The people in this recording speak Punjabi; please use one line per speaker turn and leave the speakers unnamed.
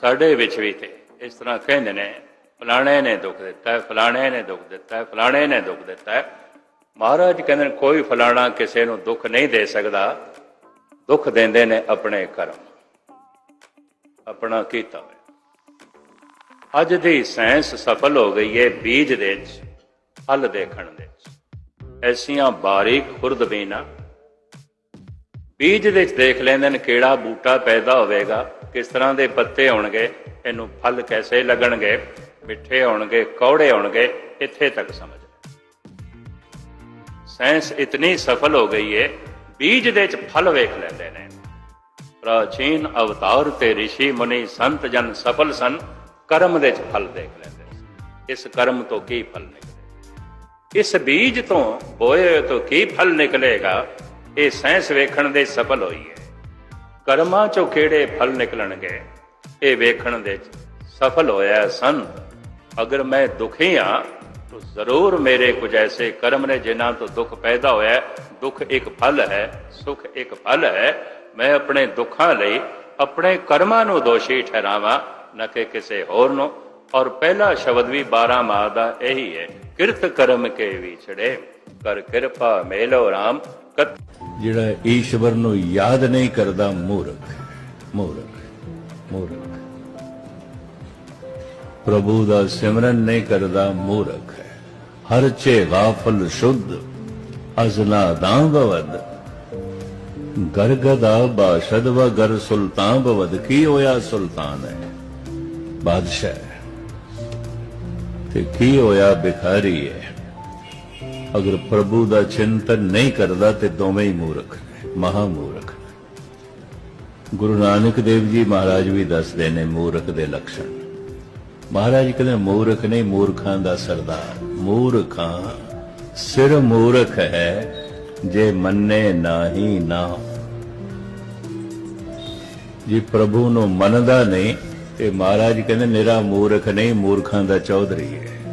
ਸਾਡੇ ਵਿੱਚ ਵੀ ਤੇ ਇਸ ਤਰ੍ਹਾਂ ਕਹਿੰਦੇ ਨੇ, ਫਲਾਣੇ ਨੇ ਦੁੱਖ ਦਿੱਤਾ ਹੈ, ਫਲਾਣੇ ਨੇ ਦੁੱਖ ਦਿੱਤਾ ਹੈ, ਫਲਾਣੇ ਨੇ ਦੁੱਖ ਦਿੱਤਾ ਹੈ। ਮਹਾਰਾਜ ਕਹਿੰਦੇ ਨੇ, ਕੋਈ ਫਲਾਣਾ ਕਿਸੇ ਨੂੰ ਦੁੱਖ ਨਹੀਂ ਦੇ ਸਕਦਾ। ਦੁੱਖ ਦਿੰਦੇ ਨੇ ਆਪਣੇ ਕਰਮ। ਆਪਣਾ ਕੀਤਾ ਹੋਇਆ। ਅੱਜ ਦੀ ਸਾਇੰਸ ਸਫਲ ਹੋ ਗਈ ਹੈ ਬੀਜ ਦੇ ਵਿੱਚ, ਫਲ ਦੇਖਣ ਦੇ ਵਿੱਚ। ਐਸੀਆਂ ਬਾਰੀਕ ਖੁਰਦਬੀਨਾਂ ਬੀਜ ਦੇ ਵਿੱਚ ਦੇਖ ਲੈਂਦੇ ਨੇ ਕਿਹੜਾ ਬੂਟਾ ਪੈਦਾ ਹੋਵੇਗਾ। ਕਿਸ ਤਰ੍ਹਾਂ ਦੇ ਪੱਤੇ ਹੋਣਗੇ ਇਹਨੂੰ ਫਲ ਕੈਸੇ ਲੱਗਣਗੇ, ਮਿੱਠੇ ਹੋਣਗੇ ਕੌੜੇ ਹੋਣਗੇ ਇੱਥੇ ਤੱਕ ਸਮਝ ਸਾਇੰਸ ਇਤਨੀ ਸਫਲ ਹੋ ਗਈ ਏ, ਬੀਜ ਦੇ ਵਿੱਚ ਫਲ ਵੇਖ ਲੈਂਦੇ ਨੇ। ਪ੍ਰਾਚੀਨ ਅਵਤਾਰ ਤੇ ઋષਿ ਮੁਨੀ ਸੰਤ ਜਨ ਸਫਲ ਸਨ, ਕਰਮ ਦੇ ਵਿੱਚ ਫਲ ਦੇਖ ਲੈਂਦੇ ਸੀ। ਇਸ ਕਰਮ ਤੋਂ ਕੀ ਫਲ ਨਿਕਲੇ ਇਸ ਬੀਜ ਤੋਂ ਬੋਏ ਹੋਏ ਤੋਂ ਕੀ ਫਲ ਨਿਕਲੇਗਾ? ਇਹ ਸਾਇੰਸ ਵੇਖਣ ਦੇ ਸਫਲ ਹੋਈ ਹੈ ਕਰਮਾਂ ਚੋਂ ਕਿਹੜੇ ਫਲ ਨਿਕਲਣਗੇ? ਇਹ ਵੇਖਣ ਦੇ ਸਫਲ ਹੋਇਆ ਸਨ ਅਗਰ ਮੈਂ ਦੁਖੀ ਹਾਂ, ਤਾਂ ਜ਼ਰੂਰ ਮੇਰੇ ਕੁਝ ਐਸੇ ਕਰਮ ਨੇ ਜਿਨ੍ਹਾਂ ਤੋਂ ਦੁੱਖ ਪੈਦਾ ਹੋਇਆ ਦੁੱਖ ਇੱਕ ਫਲ ਹੈ, ਸੁਖ ਇੱਕ ਫਲ ਹੈ। ਮੈਂ ਆਪਣੇ ਦੁੱਖਾਂ ਲਈ ਆਪਣੇ ਕਰਮਾਂ ਨੂੰ ਦੋਸ਼ੀ ਠਹਿਰਾਵਾਂ, ਨਾ ਕਿ ਕਿਸੇ ਹੋਰ ਨੂੰ। ਔਰ ਪਹਿਲਾ ਸ਼ਬਦ ਵੀ 12 ਮਾਹ ਦਾ ਇਹੀ ਹੈ, ਕਿਰਤ ਕਰਮ ਕੇ ਵਿਛੜੇ ਕਰ ਕਿਰਪਾ ਮੇਲੋ RAM ਕਤ
ਜਿਹੜਾ ਈਸ਼ਵਰ ਨੂੰ ਯਾਦ ਨਹੀਂ ਕਰਦਾ ਮੂਰਖ ਹੈ। ਮੂਰਖ ਮੂਰਖ। ਪ੍ਰਭੂ ਦਾ ਸਿਮਰਨ ਨਹੀਂ ਕਰਦਾ ਮੂਰਖ। ਹੈ ਹਰ ਚੇ ਗਾਫਲ ਸ਼ੁੱਧ, ਅਜ਼ਨਾ ਦਾਂ ਬਵਦ। ਗਰਗਦਾ ਬਾਸ਼ਦ ਵ ਗਰ ਸੁਲਤਾਨ ਬਵਦ, ਕੀ ਹੋਇਆ ਸੁਲਤਾਨ ਹੈ? ਬਾਦਸ਼ਾਹ। ਤੇ ਕੀ ਹੋਇਆ ਬਿਖਾਰੀ ਹੈ? ਅਗਰ ਪ੍ਰਭੂ ਦਾ ਚਿੰਤਨ ਨਹੀਂ ਕਰਦਾ ਤੇ ਦੋਵੇਂ ਹੀ ਮੂਰਖ ਨੇ ਮਹਾ ਮੂਰਖ ਗੁਰੂ ਨਾਨਕ ਦੇਵ ਜੀ ਮਹਾਰਾਜ ਵੀ ਦੱਸਦੇ ਨੇ ਮੂਰਖ ਦੇ ਲੱਛਣ। ਮਹਾਰਾਜ ਕਹਿੰਦੇ, ਮੂਰਖ ਨਹੀਂ, ਮੂਰਖਾਂ ਦਾ ਸਰਦਾਰ। ਮੂਰਖਾਂ ਸਿਰ ਮੂਰਖ ਹੈ, ਜੇ ਮੰਨੇ ਨਾਹੀ ਨਾ ਜੀ ਪ੍ਰਭੂ ਨੂੰ ਮੰਨਦਾ ਨਹੀਂ, ਤੇ ਮਹਾਰਾਜ ਕਹਿੰਦੇ ਮੇਰਾ ਮੂਰਖ ਨਹੀਂ, ਮੂਰਖਾਂ ਦਾ ਚੌਧਰੀ ਹੈ।